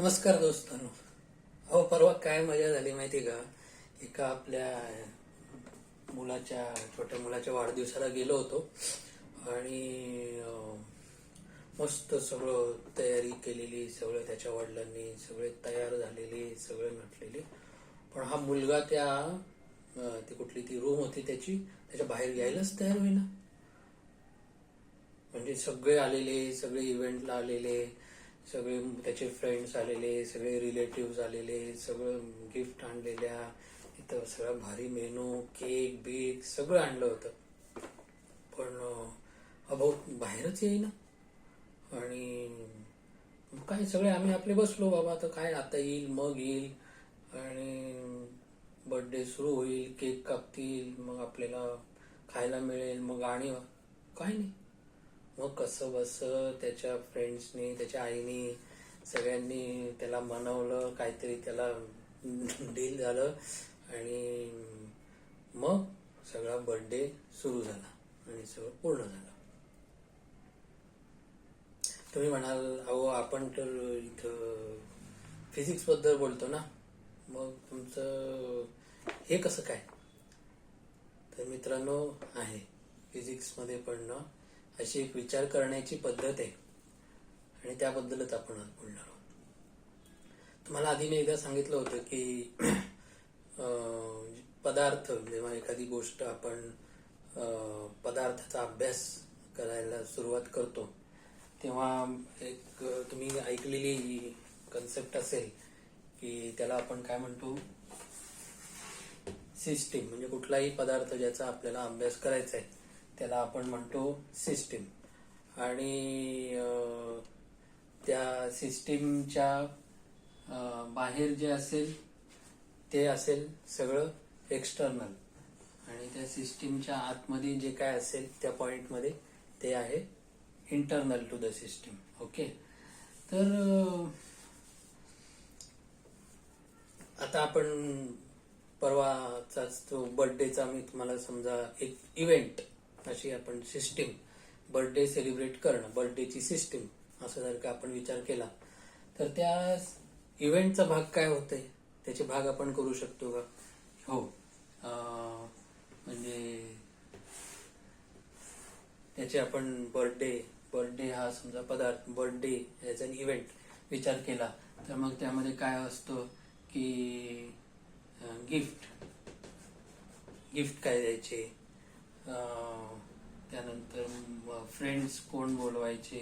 नमस्कार दोस्तांनो. हो परवा काय मजा झाली माहिती का? एका आपल्या मुलाच्या छोट्या मुलाच्या वाढदिवसाला गेलो होतो आणि मस्त सगळं तयारी केलेली सगळं त्याच्या वडिलांनी सगळे तयार झालेले सगळे नटलेले. पण हा मुलगा त्या ती कुठली ती रूम होती त्याची त्याच्या बाहेर यायलाच तयार होईना. म्हणजे सगळे आलेले सगळे इव्हेंटला आलेले सगळे त्याचे फ्रेंड्स आलेले सगळे रिलेटिव्ह आलेले सगळं गिफ्ट आणलेल्या इथं सगळं भारी मेनू केक बीक सगळं आणलं होतं. पण अभाऊ बाहेरच येईना. आणि मग काय सगळे आम्ही आपले बसलो बाबा आता काय आता येईल मग येईल. आणि बर्थडे सुरू होईल केक कापतील मग आपल्याला खायला मिळेल मग गाणी काय नाही. मग कसं बस त्याच्या फ्रेंड्सनी त्याच्या आईनी सगळ्यांनी त्याला मनवलं काहीतरी त्याला डील झालं आणि मग सगळा बर्थडे सुरू झाला आणि सगळं पूर्ण झालं. तुम्ही म्हणाल अहो आपण तर इथं फिजिक्सबद्दल बोलतो ना? मग तुमचं हे कसं काय? तर मित्रांनो आहे. फिजिक्समध्ये पण ना अशी एक विचार करण्याची पद्धत आहे. आणि त्याबद्दलच आपण आज बोलणार आहोत. तुम्हाला आधी मी एकदा सांगितलं होतं की पदार्थ जेव्हा एखादी गोष्ट आपण पदार्थाचा अभ्यास करायला सुरुवात करतो तेव्हा एक तुम्ही ऐकलेली कन्सेप्ट असेल की त्याला आपण काय म्हणतो? सिस्टीम म्हणजे कुठलाही पदार्थ ज्याचा आपल्याला अभ्यास करायचा आहे. त्याला आपण म्हणतो सिस्टीम. आणि त्या सिस्टीमच्या बाहेर जे असेल ते असेल सगळं एक्स्टर्नल आणि त्या सिस्टीमच्या आतमध्ये जे काय असेल त्या पॉइंटमध्ये ते आहे internal to the system okay तर आता आपण परवाचाच तो बर्थडेचा मी तुम्हाला समजा एक इव्हेंट अशी आपण सिस्टीम बर्थडे सेलिब्रेट करणं बर्थडेची सिस्टीम असं जर का आपण विचार केला तर त्या इव्हेंटचा भाग काय होतंय? त्याचे भाग आपण करू शकतो का? हो. म्हणजे त्याचे आपण बर्थडे बर्थडे हा समजा पदार्थ बर्थडे ॲज अन इव्हेंट विचार केला तर मग त्यामध्ये काय असतं की गिफ्ट गिफ्ट काय द्यायचे? त्यानंतर फ्रेंड्स कोण बोलवायचे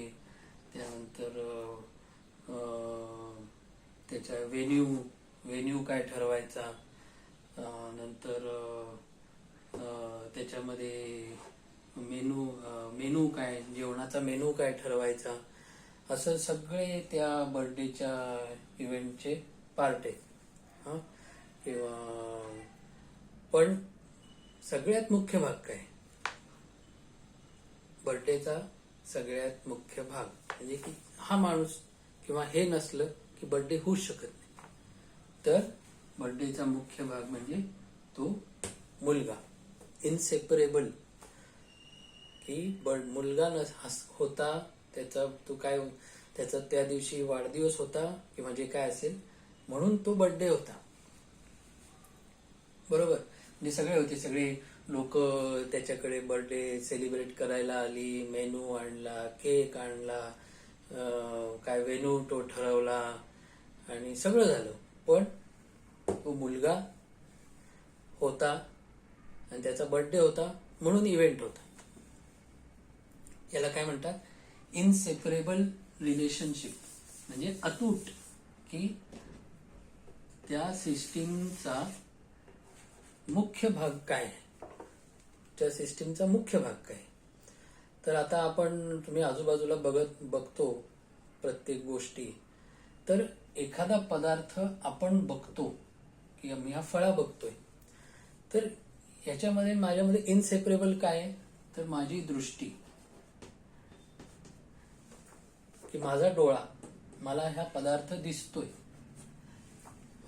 त्यानंतर त्याच्या वेन्यू वेन्यू काय ठरवायचा नंतर त्याच्यामध्ये मेनू मेनू काय जेवणाचा मेनू काय ठरवायचा असं सगळे त्या बर्थडेच्या इव्हेंटचे पार्ट आहेत. किंवा पण सगळ्यात मुख्य भाग काय? बर्थडेचा सगळ्यात मुख्य भाग. म्हणजे की हा माणूस किंवा हे नसलं की बर्थडे होऊ शकत नाही. तर बर्थडेचा मुख्य भाग म्हणजे तो मुलगा. इनसेपरेबल की बर्ड मुलगा न होता त्याचा तो काय त्याचा त्या दिवशी वाढदिवस होता किंवा जे काय असेल म्हणून तो बर्थडे होता. बरोबर? म्हणजे सगळे होते सगळे लोक त्याच्याकडे बर्थडे सेलिब्रेट करायला आली मेनू आणला केक आणला काय वेन्यू तो ठरवला आणि सगळं झालं. पण तो मुलगा होता आणि त्याचा बर्थडे होता म्हणून इव्हेंट होता. याला काय म्हणतात? इनसेपरेबल रिलेशनशिप म्हणजे अतूट की त्या सिस्टीमचा मुख्य भाग काय आहे? त्या सिस्टीमचा मुख्य भाग काय? तर आता आपण तुम्ही आजूबाजूला बघत बघतो प्रत्येक गोष्टी. तर एखादा पदार्थ आपण बघतो की मी हा फळा बघतोय. तर ह्याच्यामध्ये माझ्यामध्ये इनसेपरेबल काय? आहे तर माझी दृष्टी. की माझा डोळा मला ह्या पदार्थ दिसतोय.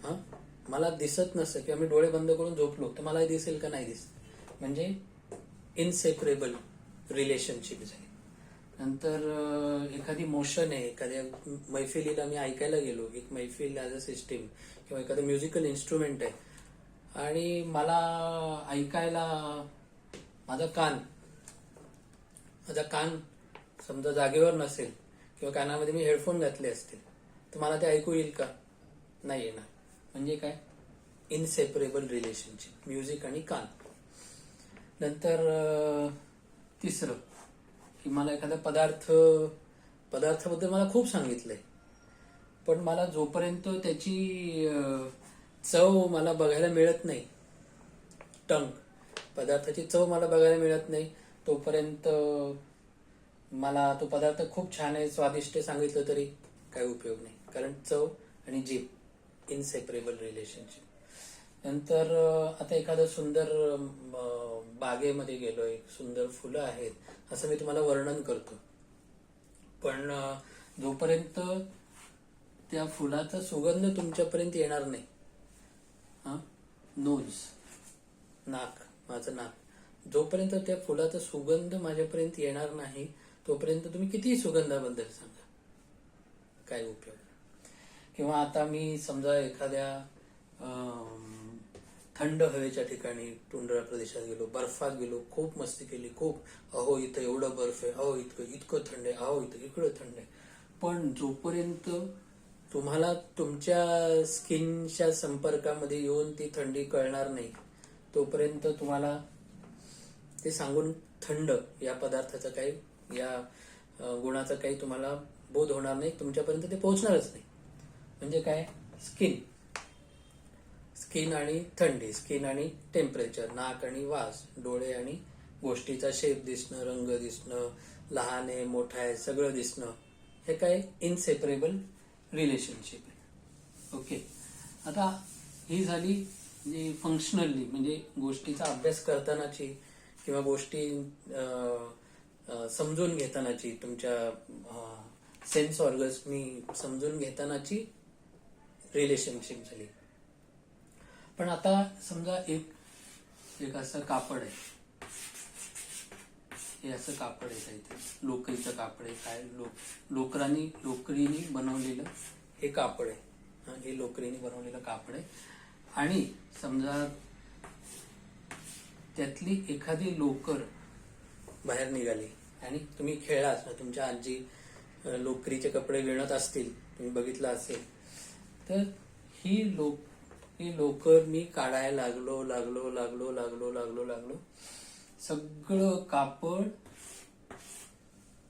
हा? मला दिसत नसतं किंवा मी डोळे बंद करून झोपलो तर मला दिसेल का नाही दिसत? म्हणजे इनसेपरेबल रिलेशनशिप आहे नंतर एखादी मोशन आहे एखाद्या मैफिलीला मी ऐकायला गेलो एक मैफिल ॲज अ सिस्टीम किंवा एखादं म्युझिकल इन्स्ट्रुमेंट आहे. आणि मला ऐकायला माझा कान माझा कान समजा जागेवर नसेल किंवा कानामध्ये मी हेडफोन घातले असतील तर मला ते ऐकू येईल का? नाही येणार. म्हणजे काय? इनसेपरेबल रिलेशनशिप म्युझिक आणि कान. नंतर तिसरं. की मला एखादा पदार्थ पदार्थाबद्दल मला खूप सांगितलंय. पण मला जोपर्यंत त्याची चव मला बघायला मिळत नाही टंग पदार्थाची चव मला बघायला मिळत नाही तोपर्यंत मला तो पदार्थ खूप छान आहे स्वादिष्ट आहे सांगितलं तरी काही उपयोग नाही. कारण चव आणि जीभ इनसेपरेबल रिलेशनशिप नंतर आता एखादं सुंदर बागेमध्ये बागेमध्ये गेलोय सुंदर फुलं आहेत असं मी तुम्हाला वर्णन करतो. पण जोपर्यंत त्या फुलाचा सुगंध तुमच्यापर्यंत येणार नाही हा नोज नाक माझं नाक जोपर्यंत त्या फुलाचा सुगंध माझ्यापर्यंत येणार नाही तोपर्यंत तुम्ही कितीही सुगंधाबद्दल सांगा. काय उपयोग? किंवा आता मी समजा एखाद्या थंड हवेच्या ठिकाणी टुंडरा प्रदेशात गेलो बर्फात गेलो खूप मस्ती केली खूप अहो इथं एवढं बर्फ आहे अहो इतकं इतकं थंड आहे अहो इथं इकडं थंड आहे. पण जोपर्यंत तुम्हाला तुमच्या स्किनच्या संपर्कामध्ये येऊन ती थंडी कळणार नाही तोपर्यंत तुम्हाला ते सांगून थंड या पदार्थाचा काही या गुणाचा काही तुम्हाला बोध होणार नाही तुमच्यापर्यंत ते पोहोचणारच नाही. म्हणजे काय? स्किन. स्किन आणि थंडी स्किन आणि टेम्परेचर नाक आणि वास डोळे आणि गोष्टीचा शेप दिसणं रंग दिसणं लहान आहे मोठा आहे सगळं दिसणं हे काय इनसेपरेबल रिलेशनशिप आहे. ओके आता ही झाली जी फंक्शनली म्हणजे गोष्टीचा अभ्यास करतानाची किंवा गोष्टी समजून घेतानाची तुमच्या सेन्स ऑर्गन्सनी समजून घेतानाची रिलेशनशिप झाली. पण आता समजा एक एक असं कापड आहे. हे असं कापड आहे काहीतरी. लोकरीचं कापड आहे. काय लोक लोकरांनी लोकरीने बनवलेलं हे कापड आहे. हे लोकरीने बनवलेलं कापड आहे. आणि समजा त्यातली एखादी लोकर बाहेर निघाली आणि तुम्ही खेळला ना तुमच्या आजी लोकरीचे कपडे विणत असतील तुम्ही बघितलं असेल तर ही लोक ही लोकर मी काढायला लागलो लागलो लागलो लागलो लागलो लागलो. सगळं कापड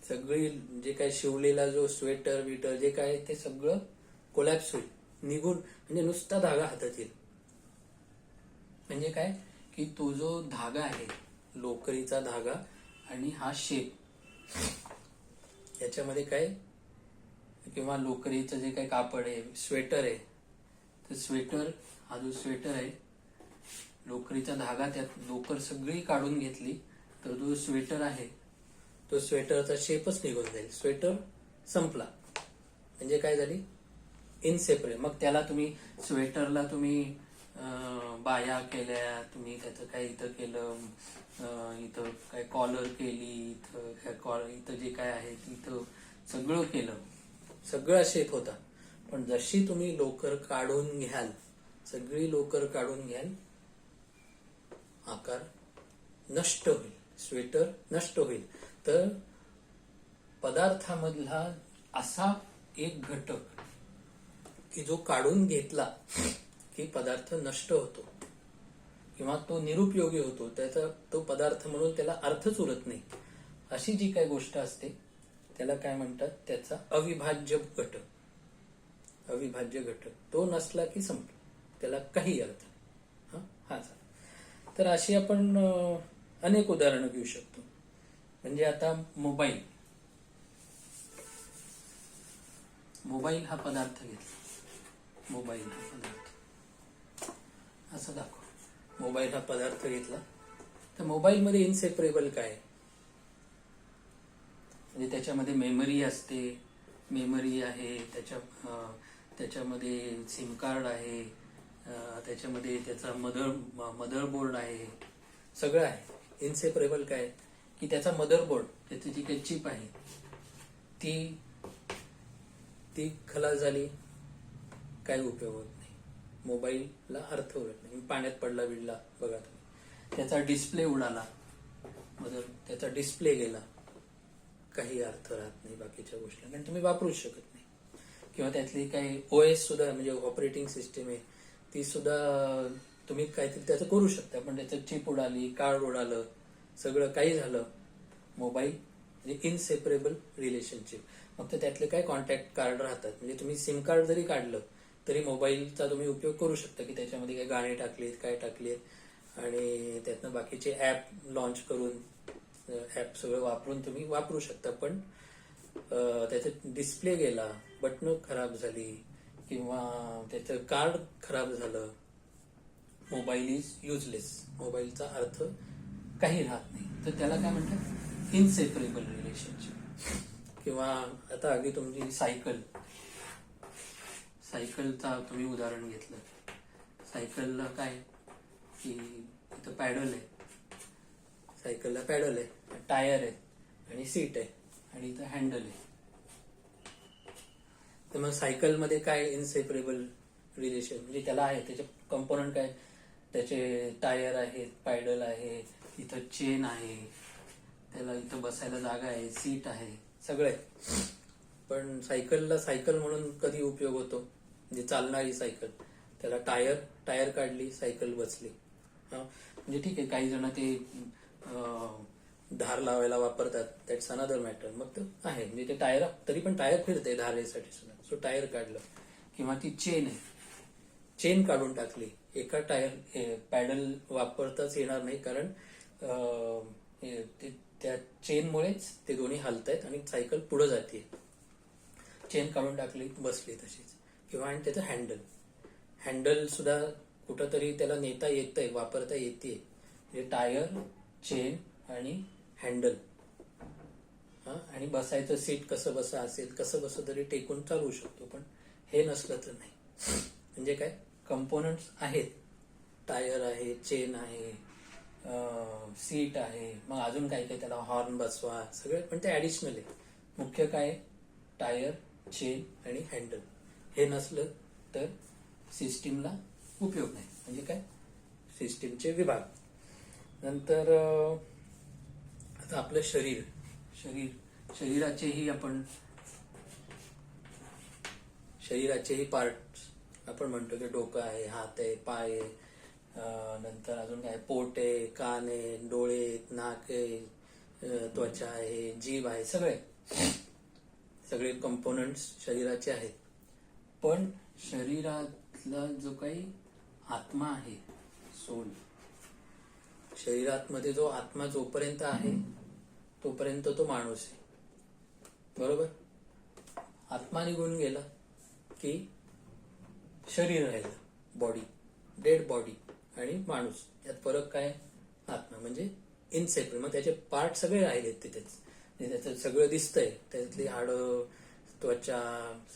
सगळी जे काय शिवलेला जो स्वेटर विटर जे काय ते सगळं कोलॅप्स होईल निघून म्हणजे नुसता धागा हातात येईल. म्हणजे काय? की तो जो धागा आहे लोकरीचा धागा आणि हा शेप याच्यामध्ये काय? किंवा लोकरीचं जे काही कापड आहे स्वेटर आहे तर स्वेटर हा जो स्वेटर आहे लोकरीचा धागा त्यात लोकर सगळी काढून घेतली तर जो स्वेटर आहे तो स्वेटरचा शेपच निघून जाईल. स्वेटर संपला. म्हणजे काय झाली? इनसेपरेट मग त्याला तुम्ही स्वेटरला तुम्ही बाया केल्या तुम्ही त्याचं काय इथं केलं इथं काय कॉलर केली इथं काय कॉल इथं जे काय आहे इथं सगळं केलं. सगळा शेप होता. पण जशी तुम्ही लोकर काढून घ्याल सगळी लोकर काढून घ्याल. आकार नष्ट होईल. स्वेटर नष्ट होईल. तर पदार्थामधला असा एक घटक की जो काढून घेतला की पदार्थ नष्ट होतो किंवा तो निरुपयोगी होतो त्याचा तो पदार्थ म्हणून त्याला अर्थच उरत नाही. अशी जी काही गोष्ट असते त्याला काय म्हणतात? त्याचा अविभाज्य घटक. अविभाज्य घटक. तो नसला की संपला त्याला काही अर्थ हा? हा झाला तर अशी आपण अनेक उदाहरणं घेऊ शकतो. म्हणजे आता मोबाईल. मोबाईल हा पदार्थ घेतला. मोबाईल हा पदार्थ. असं दाखव. मोबाईल हा पदार्थ घेतला. तर मोबाईलमध्ये इनसेपरेबल काय? म्हणजे त्याच्यामध्ये मेमरी असते. मेमरी आहे त्याच्या त्याच्यामध्ये सिम कार्ड आहे. त्याच्यामध्ये त्याचा मदर मदर बोर्ड आहे. सगळं आहे. इनसेपरेबल काय? की त्याचा मदरबोर्ड त्याची जी काही चिप आहे ती ती खलास झाली काही उपयोग होत नाही. मोबाईलला अर्थ उरत नाही. पाण्यात पडला बिडला बघा तुम्ही. त्याचा डिस्प्ले उडाला. मदर त्याचा डिस्प्ले गेला. काही अर्थ राहत नाही बाकीच्या गोष्टी कारण तुम्ही वापरूच शकत नाही. किंवा त्यातली काही ओएस सुद्धा म्हणजे ऑपरेटिंग सिस्टीम आहे ती सुद्धा तुम्ही काहीतरी त्याचं करू शकता. पण त्याचं चिप उडाली कार्ड उडालं सगळं काही झालं. मोबाईल म्हणजे इनसेपरेबल रिलेशनशिप फक्त त्यातले काय कॉन्टॅक्ट कार्ड राहतात? म्हणजे तुम्ही सिम कार्ड जरी काढलं तरी मोबाईलचा तुम्ही उपयोग करू शकता की त्याच्यामध्ये काय गाणे टाकलेत काय टाकलेत. आणि त्यातनं बाकीचे ऍप लॉन्च करून ऍप सगळं वापरून तुम्ही वापरू शकता. पण त्याचा डिस्प्ले गेला बटणं खराब झाली किंवा त्याचं कार्ड खराब झालं मोबाईल इज युजलेस मोबाईलचा अर्थ काही राहत नाही. तर त्याला काय म्हणतात? इनसेपरेबल रिलेशनशिप किंवा आता अगदी तुमची सायकल सायकलचा तुम्ही उदाहरण घेतलं. सायकलला काय? की इथं पॅडल आहे. सायकलला पॅडल आहे. टायर आहे. आणि सीट आहे. आणि इथं हँडल आहे. तर मग सायकलमध्ये काय इनसेपरेबल रिलेशन म्हणजे त्याला आहे त्याचे कंपोनंट काय? त्याचे टायर आहेत पायडल आहे इथं चेन आहे त्याला इथं बसायला जागा आहे सीट आहे सगळं. आहे पण सायकलला सायकल म्हणून कधी उपयोग होतो? म्हणजे चालणारी सायकल. त्याला टायर टायर काढली सायकल बसली. हा? म्हणजे ठीक आहे काही जण ते धार लावायला वापरतात दॅट्स अनदर मॅटर मग तर आहे. म्हणजे ते टायर तरी पण टायर फिरते धारेसाठी सुद्धा. सो टायर काढलं. किंवा ती चेन आहे. चेन काढून टाकली. एका टायर पॅडल वापरताच येणार नाही. कारण ते- त्या चेनमुळेच ते दोन्ही हलतायत आणि सायकल पुढे जाते चेन काढून टाकली बसली तशीच. किंवा आणि त्याचं हँडल हँडल सुद्धा कुठंतरी त्याला नेता येतंय वापरता येते म्हणजे टायर चेन आणि हँडल. हां? आणि बसायचं सीट कसं बसा असेल कसं बसं तरी टेकून चालवू शकतो पण हे नसलं तर नाही. म्हणजे काय? कंपोनंट्स आहेत. टायर आहे चेन आहे सीट आहे मग अजून काय काय त्याला हॉर्न बसवा सगळे पण ते ऍडिशनल आहे. मुख्य काय? टायर चेन आणि हँडल हे नसलं तर सिस्टीमला उपयोग नाही. म्हणजे काय? सिस्टीमचे विभाग. नंतर आता आपलं शरीर शरीर शरीराचेही आपण शरीराचेही पार्ट आपण म्हणतो की डोकं आहे हात आहे पाय आहे नंतर अजून काय पोट आहे कान आहे डोळे आहेत, नाक आहे त्वचा आहे जीभ आहे सगळे. सगळे कंपोनंट्स शरीराचे आहेत. पण शरीरातला जो काही आत्मा आहे सोल शरीरात मध्ये जो आत्मा जोपर्यंत आहे तोपर्यंत तो माणूस आहे. बरोबर? आत्मा निघून गेला की शरीर राहिलं बॉडी डेड बॉडी आणि माणूस. यात फरक काय? आत्मा म्हणजे इनसेपरेट मग त्याचे पार्ट सगळे राहिलेत तिथेच. म्हणजे त्याचं सगळं दिसतंय. त्यातली हाडं त्वचा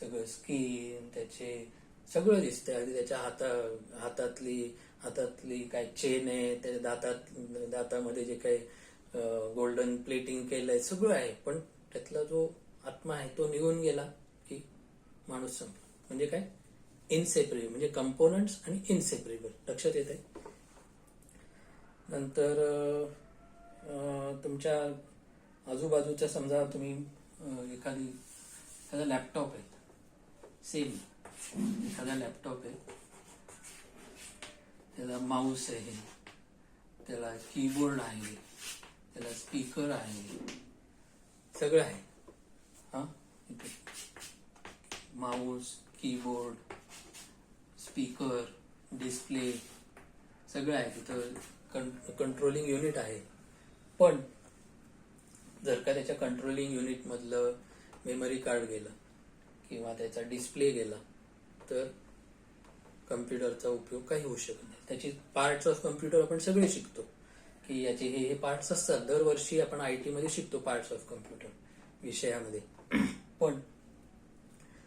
सगळं स्किन त्याचे सगळं दिसतंय. अगदी त्याच्या हाता हातातली हातातली काय चेन आहे त्याच्या दातात दातामध्ये जे काही गोल्डन प्लेटिंग केलंय सगळं आहे. पण त्यातला जो आत्मा आहे तो निघून गेला की माणूस संपला. म्हणजे काय? इनसेपरेबल म्हणजे कंपोनंट्स आणि इनसेपरेबल लक्षात येत आहे नंतर तुमच्या आजूबाजूच्या समजा तुम्ही एखादी एखादा लॅपटॉप आहे. सेम एखादा लॅपटॉप आहे. त्याला माऊस आहे. त्याला कीबोर्ड आहे. त्याला स्पीकर आहे. सगळं आहे. हा? माऊस कीबोर्ड स्पीकर डिस्प्ले सगळं आहे. तिथं कंट्रोलिंग युनिट आहे. पण जर का त्याच्या कंट्रोलिंग युनिटमधलं मेमरी कार्ड गेलं किंवा त्याचा डिस्प्ले गेला तर कम्प्युटरचा उपयोग काही होऊ शकत नाही. त्याची पार्ट्स ऑफ कम्प्युटर आपण सगळे शिकतो. की याचे हे हे पार्ट्स असतात. दरवर्षी आपण आय टी मध्ये शिकतो पार्ट्स ऑफ कम्प्युटर विषयामध्ये. पण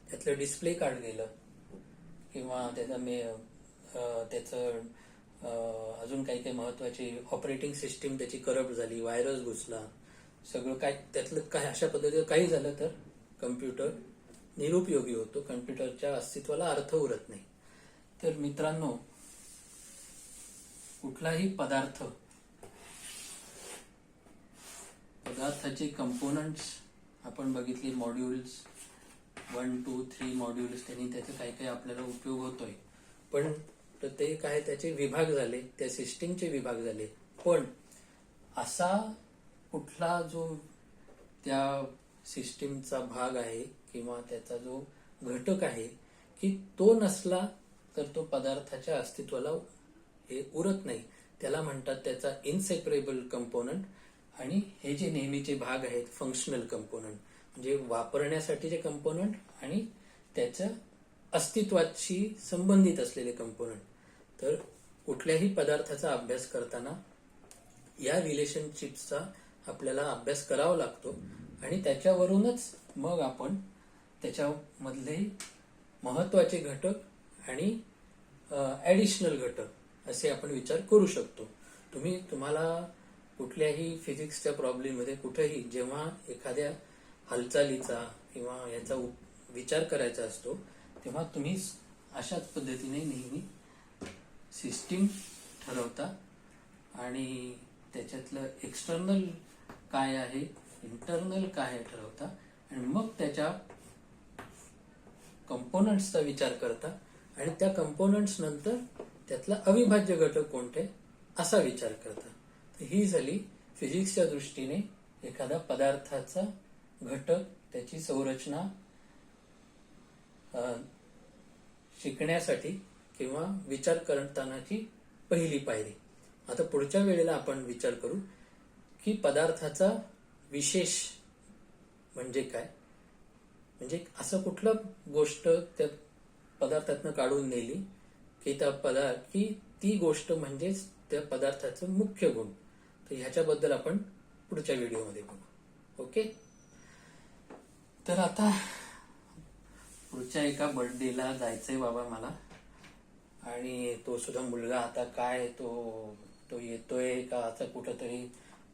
त्यातलं डिस्प्ले कार्ड गेलं किंवा त्याचा मे त्याचं अजून काही काही महत्वाची ऑपरेटिंग सिस्टीम त्याची करप्ट झाली व्हायरस घुसला सगळं काय त्यातलं काय अशा पद्धतीचं काही झालं तर कम्प्युटर निरुपयोगी होतो. कम्प्युटरच्या अस्तित्वाला अर्थ उरत नाही. तर मित्रांनो कुठलाही पदार्थ पदार्थाचे कंपोनंट्स आपण बघितले modules one two three modules त्यांनी त्याचे काही काही आपल्याला उपयोग होतोय. पण ते काय त्याचे विभाग झाले त्या सिस्टीमचे विभाग झाले. पण असा कुठला जो त्या सिस्टीमचा भाग आहे किंवा त्याचा जो घटक आहे की तो नसला तर तो पदार्थाच्या अस्तित्वाला हे उरत नाही. त्याला म्हणतात त्याचा इनसेपरेबल कंपोनंट आणि हे जे नेहमीचे भाग आहेत फंक्शनल कंपोनंट म्हणजे वापरण्यासाठीचे कंपोनंट आणि त्याच्या अस्तित्वाशी संबंधित असलेले कंपोनंट तर कुठल्याही पदार्थाचा अभ्यास करताना या रिलेशनशिपचा आपल्याला अभ्यास करावा लागतो आणि त्याच्यावरूनच मग आपण त्याच्यामधले महत्त्वाचे घटक आणि ॲडिशनल घटक असे आपण विचार करू शकतो. तुम्ही तुम्हाला कुठल्याही फिजिक्सच्या प्रॉब्लेममध्ये कुठेही जेव्हा एखाद्या हालचालीचा किंवा याचा उप- विचार करायचा असतो तेव्हा तुम्ही अशाच पद्धतीने नेहमी सिस्टीम ठरवता आणि त्याच्यातलं एक्सटर्नल काय आहे इंटरनल काय आहे ठरवता आणि मग त्याच्या कंपोनंट्सचा विचार करता आणि त्या कंपोनंट्स नंतर त्यातला अविभाज्य घटक कोणते असा विचार करता. ही झाली फिजिक्सच्या दृष्टीने एखादा पदार्थाचा घटक त्याची संरचना शिकण्यासाठी किंवा विचार करतानाची पहिली पायरी. आता पुढच्या वेळेला आपण विचार करू की पदार्थाचा विशेष म्हणजे काय? म्हणजे असं कुठलं गोष्ट त्या पदार्थातनं काढून नेली की त्या पदार्थ की ती गोष्ट म्हणजेच त्या पदार्थाचं मुख्य गुण? तर ह्याच्याबद्दल आपण पुढच्या व्हिडिओमध्ये बघू ओके? तर आता पुढच्या एका बर्थडेला जायचंय बाबा मला. आणि तो सुद्धा मुलगा आता काय तो तो येतोय का आता कुठंतरी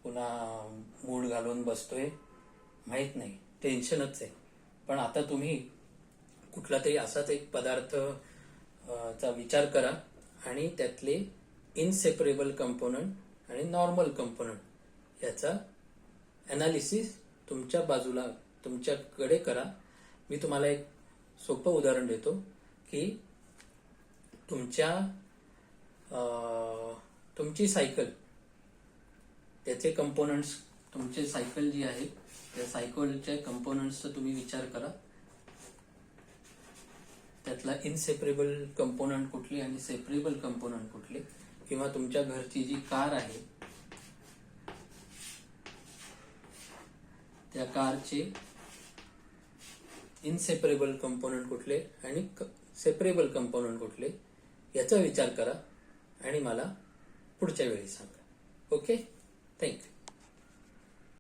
पुन्हा मूड घालून बसतोय माहीत नाही. टेन्शनच आहे. पण आता तुम्ही कुठला तरी असाच एक पदार्थ चा विचार करा आणि त्यातले इनसेपरेबल कंपोनंट आणि नॉर्मल कंपोनंट याचा अनालिसिस तुमच्या बाजूला तुमच्याकडे करा. मी तुम्हाला एक सोपं उदाहरण देतो की तुमच्या तुमची सायकल त्याचे कंपोनंट्स तुमचे सायकल जी आहे त्या सायकलच्या कंपोनंट्सचा तुम्ही विचार करा. त्यातला इनसेपरेबल कंपोनंट कुठले आणि सेपरेबल कंपोनंट कुठले? किंवा तुमच्या घरची जी कार आहे त्या कारचे इनसेपरेबल कंपोनंट कुठले आणि सेपरेबल कंपोनंट कुठले याचा विचार करा आणि मला पुढच्या वेळी सांगा. Okay thank you